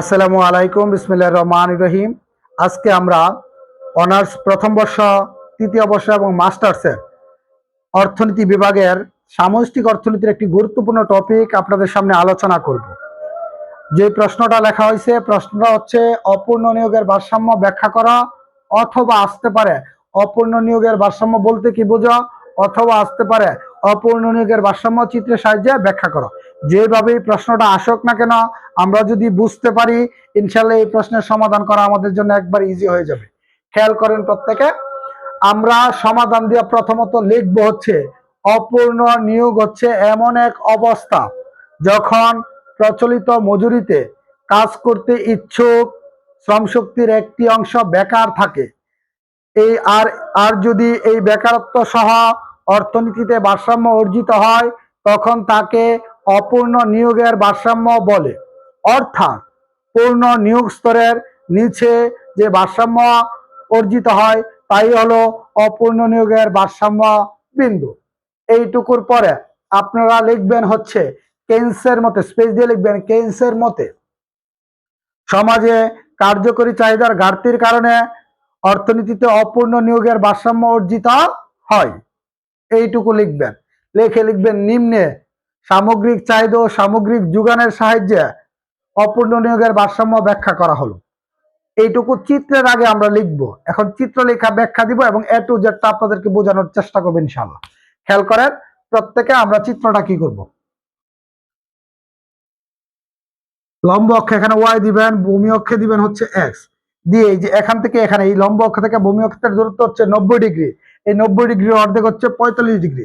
আসসালামু আলাইকুম, বিসমিল্লাহির রহমানির রহিম। আজকে আমরা অনার্স প্রথম বর্ষ, তৃতীয় বর্ষ এবং মাস্টার্সের অর্থনীতি বিভাগের সামষ্টিক অর্থনীতির একটি গুরুত্বপূর্ণ টপিক আপনাদের সামনে আলোচনা করব। যে প্রশ্নটা লেখা হয়েছে, প্রশ্নটা হচ্ছে অপূর্ণ নিয়োগের ভারসাম্য ব্যাখ্যা করা অথবা আসতে পারে। অপূর্ণ নিয়োগের ভারসাম্য বলতে কি বোঝা? অথবা আসতে পারে। অপূর্ণ নিয়োগের ভারসাম্য চিত্রের সাহায্যে ব্যাখ্যা করো। যেভাবে প্রশ্নটা আসুক না কেন, আমরা যদি বুঝতে পারি, ইনশাল্লাহ এই প্রশ্নের সমাধান করা আমাদের জন্য একবার ইজি হয়ে যাবে। খেয়াল করেন প্রত্যেকে, আমরা সমাধান দিয়ে প্রথমত লিখব হচ্ছে, অপূর্ণ নিয়োগ হচ্ছে এমন এক অবস্থা যখন প্রচলিত মজুরিতে কাজ করতে ইচ্ছুক শ্রমশক্তির একটি অংশ বেকার থাকে। এই আর আর যদি এই বেকারত্ব সহ অর্থনীতিতে ভারসাম্য অর্জিত হয়, তখন তাকে অপূর্ণ নিয়োগের ভারসাম্য বলে। অর্থাৎ পূর্ণ নিয়োগ স্তরের নিচে যে ভারসাম্য অর্জিত হয়, তাই হলো অপূর্ণ নিয়োগের ভারসাম্য বিন্দু। এইটুকুর পরে আপনারা লিখবেন হচ্ছে কেন্সের মতে, স্পেস দিয়ে লিখবেন কেন্সের মতে, সমাজে কার্যকরী চাহিদার ঘাটতির কারণে অর্থনীতিতে অপূর্ণ নিয়োগের ভারসাম্য অর্জিত হয়। এইটুকু লিখবেন। লেখে লিখবেন নিম্নে সামগ্রিক চাহিদা ও সামগ্রিক যোগানের সাহায্যে অপূর্ণ নিয়োগের ভারসাম্য ব্যাখ্যা করা হলো। এইটুকু চিত্রের আগে আমরা লিখব। এখন চিত্র লেখা ব্যাখ্যা দিব এবং এ টু জেডটা আপনাদেরকে বোঝানোর চেষ্টা করব ইনশাল্লাহ খেয়াল করেন, প্রত্যেকে আমরা চিত্রটা কি করব? লম্ব অক্ষে এখানে ওয়াই দিবেন, ভূমি অক্ষে দিবেন হচ্ছে এক্স দিয়ে এই যে এখান থেকে এখানে এই লম্ব অক্ষ থেকে ভূমি অক্ষের দূরত্ব হচ্ছে নব্বই ডিগ্রি। এই নব্বই ডিগ্রি অর্ধেক হচ্ছে পঁয়তাল্লিশ ডিগ্রি।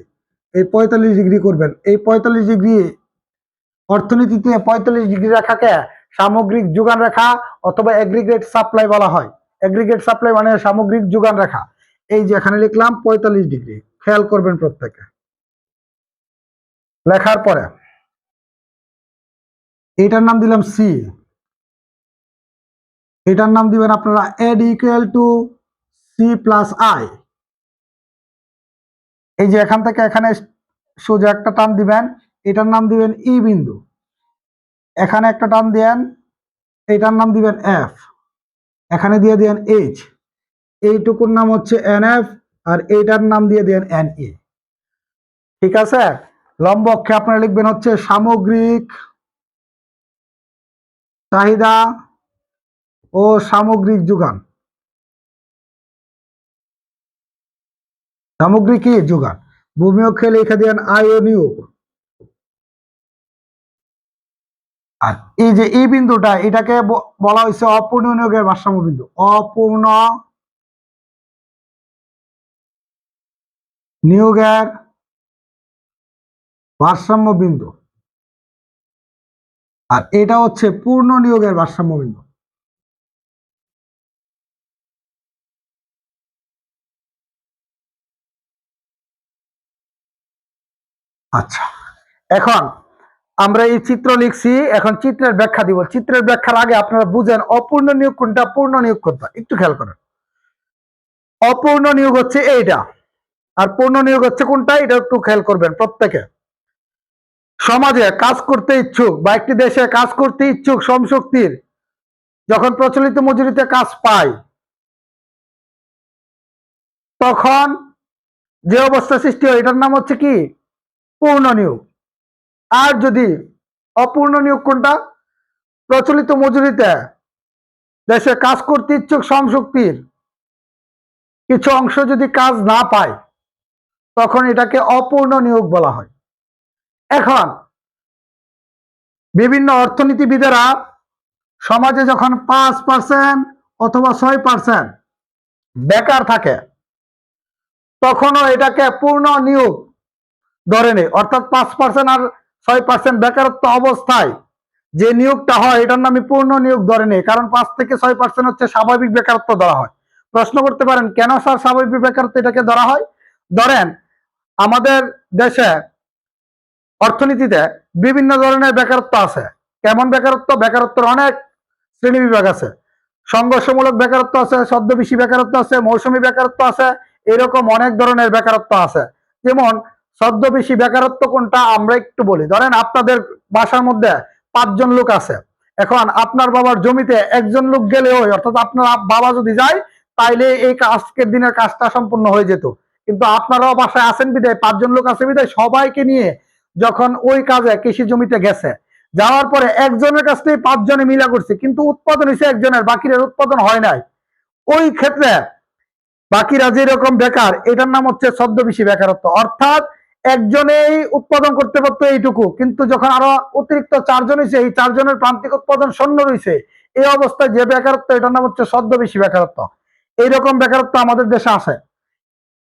এই পঁয়তাল্লিশ ডিগ্রি করবেন। এই পঁয়তাল্লিশ ডিগ্রি অর্থনীতিতে পঁয়তাল্লিশ ডিগ্রি রেখাকে সামগ্রিক যোগান রেখা অথবা এগ্রিগেট সাপ্লাই বলা হয়। এগ্রিগেট সাপ্লাই মানে সামগ্রিক যোগান রেখা। এই যে এখানে লিখলাম পঁয়তাল্লিশ ডিগ্রি। খেয়াল করবেন প্রত্যেকে। লেখার পরে এটার নাম দিলাম সি এটার নাম দিবেন আপনারা add equal to C plus I এই যে এখান থেকে এখানে সোজা একটা টান দিবেন, এটার নাম দিবেন ই বিন্দু। এখানে একটা টান দেন, এটার নাম দিবেন এফ। এখানে দিয়ে দেন এইচ। এইটুকুর নাম হচ্ছে এন এফ আর এইটার নাম দিয়ে দেন এন ই ঠিক আছে? লম্ব অক্ষে আপনারা লিখবেন হচ্ছে সামগ্রিক চাহিদা ও সামগ্রিক যোগান। সামগ্রিক কি? যোগান। ভূমি অক্ষে লিখে আয় নিয়োগ। আর এই যে এই বিন্দুটা, এটাকে বলা হয়েছে অপূর্ণ নিয়োগের ভারসাম্য বিন্দু। অপূর্ণ নিয়োগের ভারসাম্য বিন্দু। আর এটা হচ্ছে পূর্ণ নিয়োগের ভারসাম্য বিন্দু। আচ্ছা। এখন আমরা এই চিত্র লিখছি, এখন চিত্রের ব্যাখ্যা দিব। চিত্রের ব্যাখ্যার আগে আপনারা বুঝেন, অপূর্ণ নিয়োগ কোনটা, পূর্ণ নিয়োগ কোনটা, একটু খেয়াল করেন। অপূর্ণ নিয়োগ হচ্ছে এইটা, আর পূর্ণ নিয়োগ হচ্ছে কোনটা, এটা একটু খেয়াল করবেন প্রত্যেকে। সমাজে কাজ করতে ইচ্ছুক বা একটি দেশে কাজ করতে ইচ্ছুক শ্রমশক্তির যখন প্রচলিত মজুরিতে কাজ পায়, তখন যে অবস্থা সৃষ্টি হয়, এটার নাম হচ্ছে কি? পূর্ণ নিয়োগ। আর যদি অপূর্ণ নিয়োগ কোনটা? প্রচলিত মজুরিতে দেশে কাজ করতে ইচ্ছুক শ্রমশক্তির কিছু অংশ যদি কাজ না পায়, তখন এটাকে অপূর্ণ নিয়োগ বলা হয়। এখন বিভিন্ন অর্থনীতিবিদেরা সমাজে যখন পাঁচ পার্সেন্ট অথবা ছয় পার্সেন্ট বেকার থাকে, তখনও এটাকে পূর্ণ নিয়োগ ধরে নেই অর্থাৎ পাঁচ পার্সেন্ট আর ছয় পার্সেন্ট বেকারত্ব অবস্থায় যে নিয়োগটা হয়, এটার নামে পূর্ণ নিয়োগ ধরে নেই কারণ পাঁচ থেকে ছয় পার্সেন্ট হচ্ছে স্বাভাবিক বেকারত্ব ধরা হয়। প্রশ্ন করতে পারেন, কেন স্যার স্বাভাবিক বেকারত্ব এটাকে ধরা হয়? ধরেন, আমাদের দেশে অর্থনীতিতে বিভিন্ন ধরনের বেকারত্ব আছে। কেমন বেকারত্ব? বেকারত্বের অনেক শ্রেণি বিভাগ আছে। সংঘর্ষমূলক বেকারত্ব আছে, ছদ্মবেশী বেকারত্ব আছে, মৌসুমী বেকারত্ব আছে, এরকম অনেক ধরনের বেকারত্ব আছে। যেমন ছদ্মবেশী বেকারত্ব কোনটা আমরা একটু বলি। ধরেন আপনাদের বাসার মধ্যে পাঁচজন লোক আছে। এখন আপনার বাবার জমিতে একজন লোক গেলেও অর্থাৎ আপনার বাবা যদি যায়, তাইলে এই আজকের দিনের কাজটা সম্পূর্ণ হয়ে যেত। কিন্তু আপনারাও বাসায় আছেন বিদায়, পাঁচজন লোক আছে বিদায়, সবাইকে নিয়ে যখন ওই কাজে কৃষি জমিতে গেছে, যাওয়ার পরে একজনের কাছ থেকে পাঁচজনে মিলা করছে, কিন্তু উৎপাদন হয়েছে একজনের বাকিদের উৎপাদন হয় নাই। ওই ক্ষেত্রে বাকিরা যেরকম বেকার, এটার নাম হচ্ছে ছদ্মবেশী বেকারত্ব। অর্থাৎ একজনেই উৎপাদন করতে পারতো এইটুকু। কিন্তু যখন আরও অতিরিক্ত চারজন হয়েছে এই চারজনের প্রান্তিক উৎপাদন শূন্য রয়েছে এই অবস্থায় যে বেকারত্ব, এটার নাম হচ্ছে ছদ্মবেশী বেকারত্ব। এইরকম বেকারত্ব আমাদের দেশে আছে,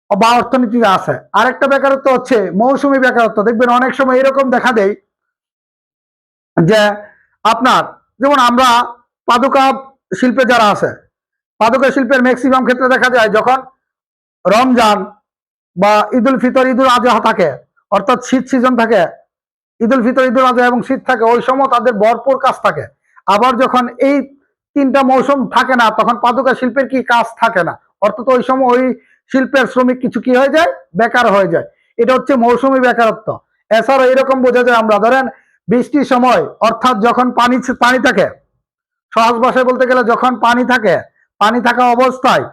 বা অর্থনীতিতে আছে। আরেকটা বেকারত্ব হচ্ছে মৌসুমী বেকারত্ব। দেখবেন অনেক সময় এরকম দেখা দেয় যে আপনার, যেমন আমরা পাদুকা শিল্পে যারা আছে, পাদুকা শিল্পের ম্যাক্সিমাম ক্ষেত্রে দেখা যায় যখন রমজান বা ঈদুল ফিতর, ঈদুল আজহা থাকে, অর্থাৎ শীত সিজন থাকে, ঈদুল ফিতর, ঈদুল আজহা এবং শীত থাকে, ওই সময় তাদের ভরপুর কাজ থাকে। আবার যখন এই তিনটা মৌসুম থাকে না, তখন পাদুকা শিল্পের কি কাজ থাকে না? অর্থাৎ ওই সময় ওই শিল্পের শ্রমিক কিছু কি হয়ে যায়? বেকার হয়ে যায়। এটা হচ্ছে মৌসুমি বেকারত্ব। এছাড়াও এরকম বোঝা যায় আমরা, ধরেন বৃষ্টির সময়, অর্থাৎ যখন পানি পানি থাকে, সহজ ভাষায় বলতে গেলে যখন পানি থাকে, পানি থাকা অবস্থায়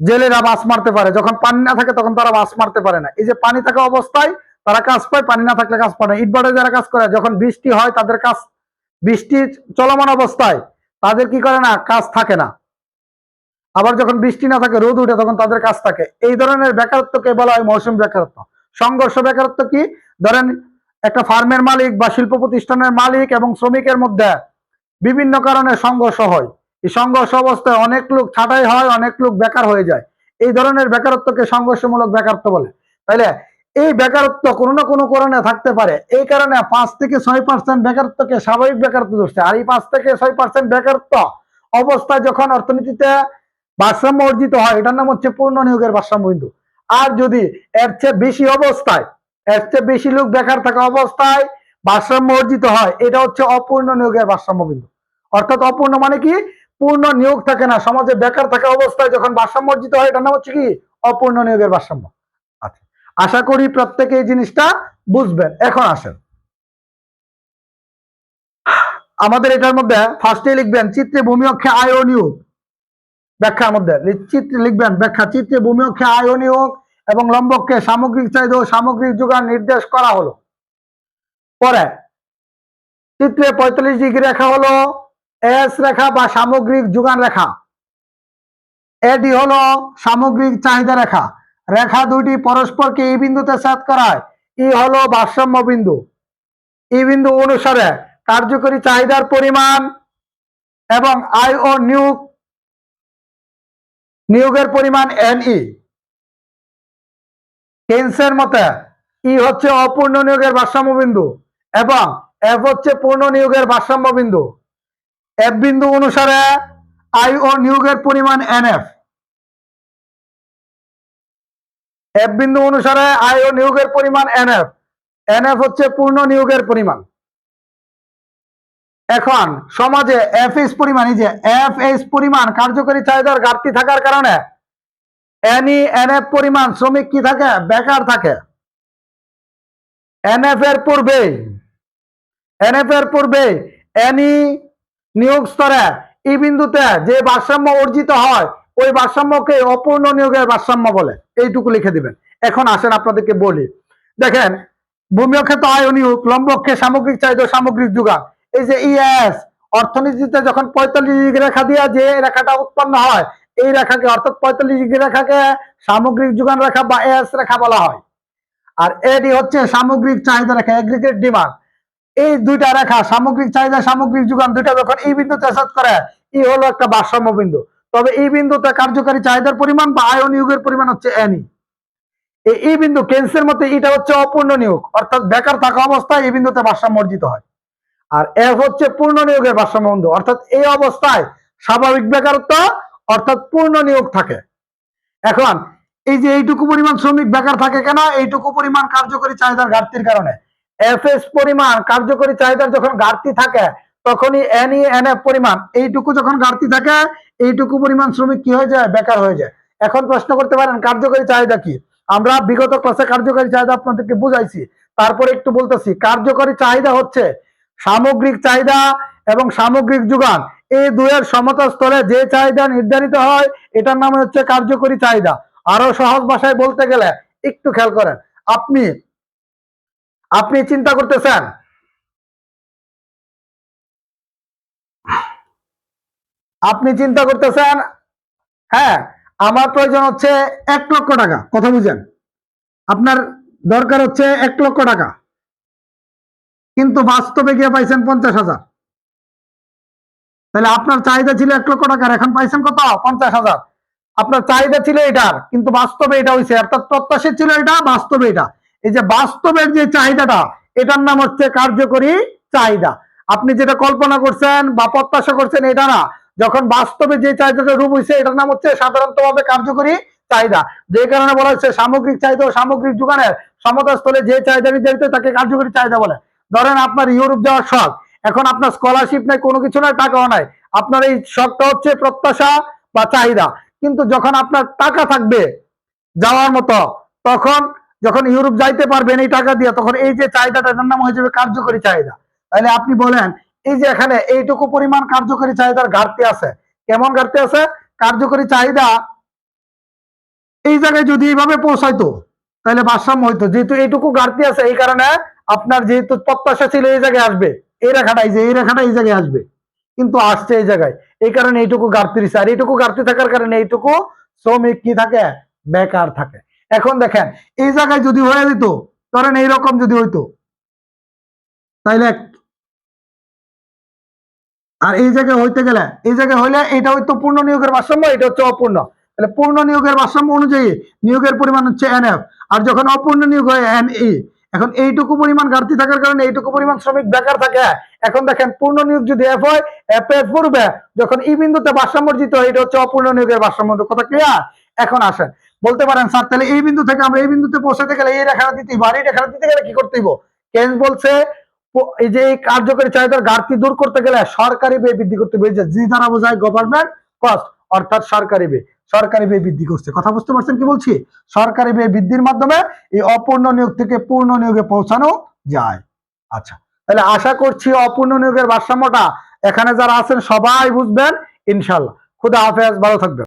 জেলেরা মাছ মারতে পারে। যখন পানি না থাকে তখন তারা মাছ মারতে পারে না। এই যে পানি থাকা অবস্থায় তারা কাজ পায়, পানি না থাকলে কাজ পায় না। ইটবাটে যারা কাজ করে, যখন বৃষ্টি হয় তাদের কাজ, বৃষ্টি চলমান অবস্থায় তাদের কি করে না? কাজ থাকে না। আবার যখন বৃষ্টি না থাকে, রোদ উঠে তখন তাদের কাজ থাকে। এই ধরনের বেকারত্বকে বলা হয় মৌসুম বেকারত্ব। সংঘর্ষ বেকারত্ব কি? ধরেন একটা ফার্মের মালিক বা শিল্প প্রতিষ্ঠানের মালিক এবং শ্রমিকের মধ্যে বিভিন্ন কারণে সংঘর্ষ হয়। সংঘর্ষ অবস্থায় অনেক লোক ছাঁটাই হয়, অনেক লোক বেকার হয়ে যায়। এই ধরনের বেকারত্বকে সংঘর্ষমূলক বেকারত্ব বলে। তাইলে এই বেকারত্ব কোনো না কোনো কারণে থাকতে পারে। এই কারণে পাঁচ থেকে ছয় পার্সেন্ট বেকারত্বকে স্বাভাবিক বেকারত্ব ধরছে। আর এই পাঁচ থেকে ছয় পার্সেন্ট বেকারত্ব অবস্থায় যখন অর্থনীতিতে ভারসাম্য অর্জিত হয়, এটার নাম হচ্ছে পূর্ণ নিয়োগের ভারসাম্য বিন্দু। আর যদি এর চেয়ে বেশি অবস্থায়, এর চেয়ে বেশি লোক বেকার থাকা অবস্থায় ভারসাম্য অর্জিত হয়, এটা হচ্ছে অপূর্ণ নিয়োগের ভারসাম্য বিন্দু। অর্থাৎ অপূর্ণ মানে কি? পূর্ণ নিয়োগ থাকে না, সমাজে বেকার থাকা অবস্থায় যখন ভারসাম্য অর্জিত হয়, এটার নাম হচ্ছে কি? অপূর্ণ নিয়োগের ভারসাম্য। আচ্ছা আশা করি প্রত্যেকে এই জিনিসটা বুঝবেন। এখন আসেন। আমাদের এটার মধ্যে ফার্স্টে লিখবেন, চিত্রে ভূমি অক্ষে আয় নিয়োগ। ব্যাখ্যার মধ্যে চিত্রে লিখবেন, ব্যাখ্যা, চিত্রে ভূমি অক্ষে আয় নিয়োগ এবং লম্বককে সামগ্রিক চাহিদা ও সামগ্রিক যোগান নির্দেশ করা হলো। পরে, চিত্রে পঁয়তাল্লিশ ডিগ্রি রেখা হলো। এস রেখা বা সামগ্রিক যোগান রেখা। এডি হলো সামগ্রিক চাহিদা রেখা। রেখা দুইটি পরস্পরকে এই বিন্দুতে সেট করায়। ই হলো ভারসাম্য বিন্দু। ই বিন্দু অনুসারে কার্যকরী চাহিদার পরিমাণ এবং আয় ও নিয়োগ, নিয়োগের পরিমাণ এন ই। কেন্সের মতে, ই হচ্ছে অপূর্ণ নিয়োগের ভারসাম্য বিন্দু এবং এফ হচ্ছে পূর্ণ নিয়োগের ভারসাম্য বিন্দু। এফ বিন্দু অনুসারে আই ও নিয়োগের পরিমাণ এন এফ এফ বিন্দু অনুসারে আই ও নিয়োগের পরিমাণ এন এফ এন এফ হচ্ছে পূর্ণ নিয়োগের পরিমাণ। এখন সমাজে এফ এস পরিমাণ, এই যে এফ এস পরিমাণ কার্যকরী চাহিদার ঘাটতি থাকার কারণে এনই এনএফ পরিমাণ শ্রমিক কি থাকে? বেকার থাকে। এনএফ এর পূর্বে এনএফ এর পূর্বে এনি নিয়োগ স্তরে এই বিন্দুতে যে ভারসাম্য অর্জিত হয়, ওই ভারসাম্যকে অপূর্ণ নিয়োগের ভারসাম্য বলে। এইটুকু লিখে দিবেন। এখন আসেন আপনাদেরকে বলি। দেখেন ভূমি অক্ষে তো আয় নিয়োগ লম্ব অক্ষে সামগ্রিক চাহিদা সামগ্রিক যোগান। এই যে ইএস, অর্থনীতিতে যখন পঁয়তাল্লিশ ডিগ্রি রেখা দিয়া যে রেখাটা উৎপন্ন হয়, এই রেখাকে অর্থাৎ পঁয়তাল্লিশ ডিগ্রি রেখাকে সামগ্রিক যোগান রেখা বা এস রেখা বলা হয়। আর এডি হচ্ছে সামগ্রিক চাহিদা রেখা এগ্রিগেট ডিমান্ড এই দুইটা রেখা, সামগ্রিক চাহিদা, সামগ্রিক যোগান দুইটা যখন এই বিন্দুতে সেট করে, ই হলো একটা ভারসাম্য বিন্দু। তবে এই বিন্দুতে কার্যকারী চাহিদার পরিমাণ বা আয়ন নিয়োগের পরিমাণ হচ্ছে এনই এই বিন্দু কেন্সের মধ্যে এটা হচ্ছে অপূর্ণ নিয়োগ, অর্থাৎ বেকার থাকা অবস্থায় এই বিন্দুতে ভারসাম্য অর্জিত হয়। আর এফ হচ্ছে পূর্ণ নিয়োগের ভারসাম্য বিন্দু, অর্থাৎ এই অবস্থায় স্বাভাবিক বেকারত্ব, অর্থাৎ পূর্ণ নিয়োগ থাকে। এখন, এই যে এইটুকু পরিমাণ শ্রমিক বেকার থাকে কেন? এইটুকু পরিমাণ কার্যকরী চাহিদার ঘাটতির কারণে। এফএস পরিমাণ, কার্যকরী চাহিদার যখন ঘাটতি থাকে, তখনই এনই এনএফ পরিমাণ, এইটুকু যখন ঘাটতি থাকে, এইটুকু পরিমাণ শ্রমিক কি হয়ে যায়? বেকার হয়ে যায়। এখন প্রশ্ন করতে পারেন, কার্যকরী চাহিদা কি? আমরা বিগত ক্লাসে কার্যকরী চাহিদা আপনাদেরকে বুঝাইছি। তারপরে একটু বলতেছি, কার্যকরী চাহিদা হচ্ছে সামগ্রিক চাহিদা এবং সামগ্রিক যোগান। এই দুয়ের সমতা স্তরে যে চাহিদা নির্ধারিত হয়, এটার নাম হচ্ছে কার্যকরী চাহিদা। আরও সহজ ভাষায় বলতে গেলে, একটু খেয়াল করেন। আপনি আপনি চিন্তা করতেছেন? আপনি চিন্তা করতেছেন হ্যাঁ আমার প্রয়োজন হচ্ছে এক লক্ষ টাকা, কথা বুঝেন। আপনার দরকার হচ্ছে এক লক্ষ টাকা। কিন্তু বাস্তবে গিয়ে পাইছেন পঞ্চাশ হাজার। তাহলে আপনার চাহিদা ছিল এক লক্ষ টাকার, এখন পাইছেন কত? পঞ্চাশ হাজার। আপনার চাহিদা ছিল এটার, কিন্তু বাস্তবে এটা হয়েছে অর্থাৎ প্রত্যাশা ছিল এটা, বাস্তবে এটা। এই যে বাস্তবের যে চাহিদাটা, এটার নাম হচ্ছে কার্যকরী চাহিদা। আপনি যেটা কল্পনা করছেন বা প্রত্যাশা করছেন, এটা না। যখন বাস্তবে যে চাহিদাটা রূপ হয়েছে এটার নাম হচ্ছে সাধারণতভাবে কার্যকরী চাহিদা। যে কারণে বলা হচ্ছে সামগ্রিক চাহিদা ও সামগ্রিক যোগানের সমতা স্থলে যে চাহিদা নির্ধারিত, তাকে কার্যকরী চাহিদা বলে। ধরেন আপনার ইউরোপ যাওয়ার শখ। এখন আপনার স্কলারশিপ নাই, কোনো কিছু নাই, টাকাও নাই। আপনার এই শখটা হচ্ছে প্রত্যাশা বা চাহিদা। কিন্তু যখন আপনার টাকা থাকবে যাওয়ার মতো, তখন যখন ইউরোপ যাইতে পারবেন এই টাকা দিয়ে, তখন এই যে চাহিদাটা এটার নাম হয়ে যাবে কার্যকরী চাহিদা। তাহলে আপনি বলেন, এই যে এখানে এইটুকু পরিমাণ কার্যকরী চাহিদার ঘাটতি আছে। কেমন ঘাটতি আছে? কার্যকরী চাহিদা এই জায়গায় যদি এইভাবে পৌঁছাইতো, তাহলে ভারসাম্য হইতো। যেহেতু এইটুকু ঘাটতি আছে, এই কারণে আপনার যেহেতু প্রত্যাশা ছিল এই জায়গায় আসবে, এই রেখাটা এই যে, এই রেখাটা এই জায়গায় আসবে, কিন্তু আসছে এই জায়গায়। এই কারণে এইটুকু ঘাটতি আর এইটুকু ঘাটতি থাকার কারণে এইটুকু শ্রমিক কি থাকে? বেকার থাকে। এখন দেখেন, এই জায়গায় যদি হয়ে যেত, ধরেন এইরকম যদি হইতো, তাইলে আর এই জায়গায় হইতে গেলে, এই জায়গায় হইলে এটা হইতো পূর্ণ নিয়োগের ভারসাম্য, এটা হচ্ছে অপূর্ণ। তাহলে পূর্ণ নিয়োগের ভারসাম্য অনুযায়ী নিয়োগের পরিমাণ হচ্ছে এন এফ আর যখন অপূর্ণ নিয়োগ হয় এন ই এখন এইটুকু পরিমাণ ঘাটতি থাকার কারণে এইটুকু পরিমাণ শ্রমিক বেকার থাকে। এখন দেখেন, পূর্ণ নিয়োগ যদি এফ হয়, এফ এফ পূর্বে যখন ই বিন্দুতে ভারসাম্য অর্জিত হয়, এটা হচ্ছে অপূর্ণ নিয়োগের ভারসাম্য। কথা ক্লিয়ার এখন আসেন। বলতে পারেন, স্যার, তাহলে এই বিন্দু থেকে আমরা এই বিন্দুতে পৌঁছাতে গেলে এই রেখাটা দিতে আর এই রেখাটা দিতে গেলে কি করতে হইব? কেন বলছে এই যে এই কার্যকরী চাহিদার ঘাটতি দূর করতে গেলে সরকারি ব্যয় বৃদ্ধি করতে হবে। যে জি দ্বারা বোঝায় গভর্নমেন্ট কস্ট অর্থাৎ সরকারি ব্যয় সরকারি ব্যয় বৃদ্ধি করছে। কথা বুঝতে পারছেন কি বলছি? সরকারি ব্যয় বৃদ্ধির মাধ্যমে এই অপূর্ণ নিয়োগ থেকে পূর্ণ নিয়োগে পৌঁছানো যায়। আচ্ছা তাহলে আশা করছি অপূর্ণ নিয়োগের ভারসাম্যটা এখানে যারা আছেন সবাই বুঝবেন। ইনশাল্লাহ খুদা হাফেজ, ভালো থাকবেন।